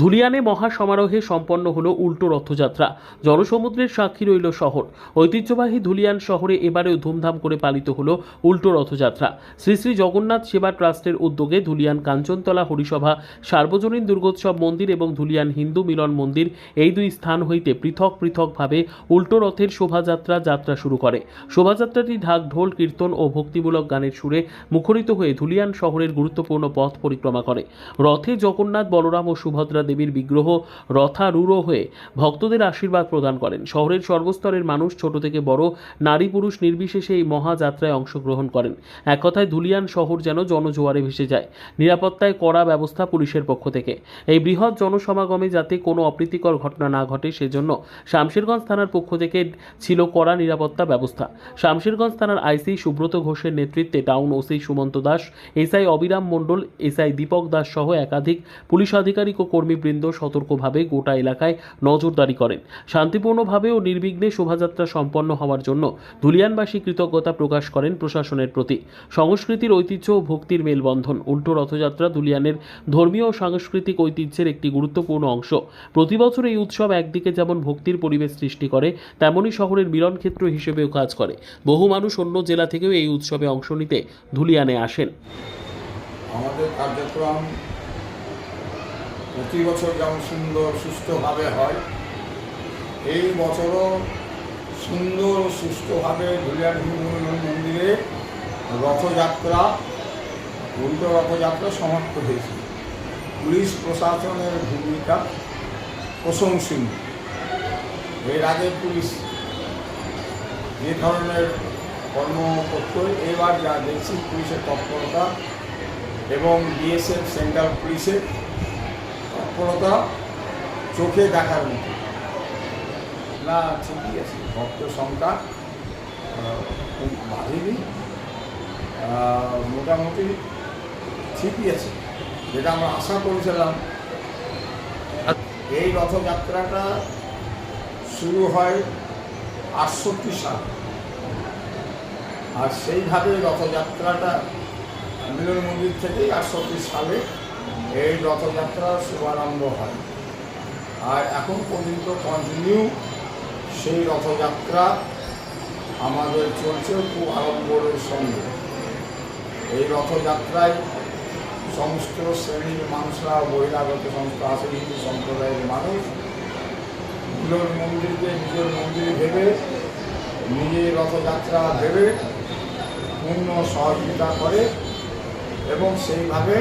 ধুলিয়ানে মহা সমারোহে সম্পন্ন হলো উল্টো রথযাত্রা। জনসমুদ্রের সাক্ষী রইল শহর। ঐতিহ্যবাহী ধুলিয়ান শহরে এবারেও ধুমধাম করে পালিত হলো উল্টো রথযাত্রা। শ্রী শ্রী জগন্নাথ সেবা ট্রাস্টের উদ্যোগে ধুলিয়ান কাঞ্চনতলা হরিসভা, সার্বজনীন দুর্গোৎসব মন্দির এবং ধুলিয়ান হিন্দু মিলন মন্দির এই দুই স্থান হইতে পৃথক পৃথকভাবে উল্টো রথের শোভাযাত্রা যাত্রা শুরু করে। শোভাযাত্রাটি ঢাক, ঢোল, কীর্তন ও ভক্তিমূলক গানের সুরে মুখরিত হয়ে ধুলিয়ান শহরের গুরুত্বপূর্ণ পথ পরিক্রমা করে। রথে জগন্নাথ, বলরাম ও সুভদ্রা দেবীর বিগ্রহ রথারূঢ় হয়ে ভক্তদের আশীর্বাদ প্রদান করেন। শহরের সর্বস্তরের মানুষ, ছোট থেকে বড় নারী পুরুষ নির্বিশেষে এই মহাযাত্রায় অংশগ্রহণ করেন। এক কথায় ধুলিয়ান শহর যেন জনজোয়ারে ভেসে যায়। নিরাপত্তায় কড়া ব্যবস্থা পুলিশের পক্ষ থেকে। এই বৃহৎ জনসমাগমে যাতে কোনো অপ্রীতিকর ঘটনা না ঘটে, সেজন্য শামশেরগঞ্জ থানার পক্ষ থেকে ছিল কড়া নিরাপত্তা ব্যবস্থা। শামশেরগঞ্জ থানার আইসি সুব্রত ঘোষের নেতৃত্বে town OC Sumanta Das, SI Abiram Mondal, SI Dipak Das সহ একাধিক পুলিশ আধিকারিক ও কর্মীবৃন্দ সতর্কভাবে গোটা এলাকায় নজরদারি করেন। শান্তিপূর্ণভাবে ও নির্বিঘ্নে শোভাযাত্রা সম্পন্ন হওয়ার জন্য ধুলিয়ানবাসী কৃতজ্ঞতা প্রকাশ করেন প্রশাসনের প্রতি। সংস্কৃতির ঐতিহ্য ও ভক্তির মেলবন্ধন, উল্টো রথযাত্রা ধুলিয়ানের ধর্মীয় ও সাংস্কৃতিক ঐতিহ্যের একটি গুরুত্বপূর্ণ অংশ। প্রতি বছর এই উৎসব একদিকে যেমন ভক্তির পরিবেশ সৃষ্টি করে, তেমনই শহরের মিলনক্ষেত্র হিসেবেও কাজ করে। বহু মানুষ অন্য জেলা থেকেও এই উৎসবে অংশ নিতে ধুলিয়ানে আসেন। আমাদের কার্যক্রম প্রতি বছর যেমন সুন্দর, সুস্থভাবে হয়, এই বছরও সুন্দর ও সুস্থভাবে হিন্দু মন্দিরে রথযাত্রা, উল্টো রথযাত্রা সমাপ্ত হয়েছে। পুলিশ প্রশাসনের ভূমিকা প্রশংসনীয়। এর আগে পুলিশ যে ধরনের কর্ম করতো এবার যা দেখছি পুলিশের তৎপরতা এবং বিএসএফ, সেন্ট্রাল পুলিশের তৎপরতা চোখে দেখার মতো। না, ঠিকই আছে। ভক্ত সংখ্যা খুব বাড়েনি। মোটামুটি ঠিকই আছে। যেটা আমরা আশা করেছিলাম। এই রথযাত্রাটা শুরু হয় আটষট্টি সাল। আর সেইভাবে রথযাত্রাটা মিলন মন্দির থেকেই আটষট্টি সালে এই রথযাত্রার শুভারম্ভ হয়। আর এখন পর্যন্ত কন্টিনিউ সেই রথযাত্রা আমাদের চলছে খুব আড়ম্বরের সঙ্গে। এই রথযাত্রায় সমস্ত শ্রেণির মানুষরা, বহিরাগত সমস্ত আসে হিন্দু সম্প্রদায়ের মানুষ মিলন মন্দিরকে নিজের মন্দির ভেবে নিজের রথযাত্রা ভেবে পূর্ণ সহযোগিতা করে এবং সেইভাবে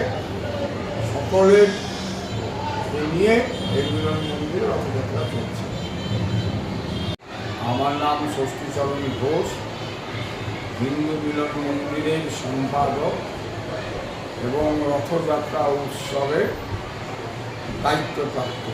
সকলের নিয়ে মিলন মন্দিরে রথযাত্রা চলছে। আমার নাম ষষ্ঠীচরণ ঘোষ, হিন্দু মিলন মন্দিরের সম্পাদক এবং রথযাত্রা উৎসবের দায়িত্বপ্রাপ্ত।